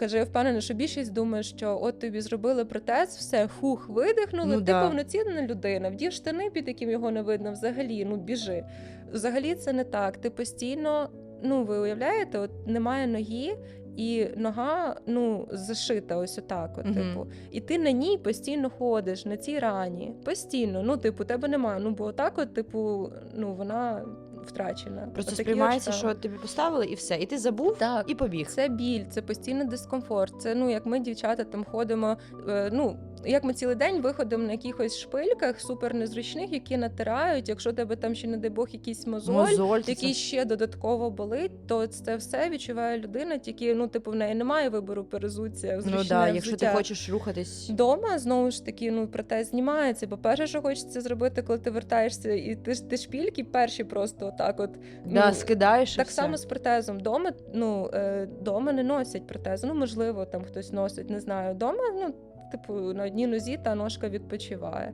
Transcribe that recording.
каже, я впевнена, що більшість думає, що от тобі зробили протез, все, хух, видихнули. Ну ти да. повноцінна людина, вдів штани, під яким його не видно, взагалі, ну біжи. Взагалі це не так. Ти постійно, ну ви уявляєте, от немає ноги. І нога ну зашита, ось отак. От, Мгм. типу, і ти на ній постійно ходиш на цій рані. Постійно. Ну, типу, тебе немає. Ну, бо отак, от, типу, ну вона втрачена. Просто Отакі сприймається, обставини. що тобі поставили і все. І ти забув Так. і побіг. Це біль, це постійний дискомфорт. Це ну як ми, дівчата, там ходимо. Е, ну як ми цілий день виходимо на якихось шпильках супер незручних, які натирають. Якщо тебе там ще, не дай Бог, якийсь мозоль, Мозоль, це- який ще додатково болить, то це все відчуває людина, тільки ну, типу, в неї немає вибору перезуття. в Ну да, якщо ти хочеш рухатись. Дома знову ж таки, ну протез знімається. Бо перше, що хочеться зробити, коли ти вертаєшся, і ти ж ти шпільки перші просто отак, от Да, ну, скидаєш. так все. само з протезом. Дома, ну, е, дома не носять протези. Ну, можливо, там хтось носить, не знаю. Дома, ну, типу, на одній нозі та ножка відпочиває.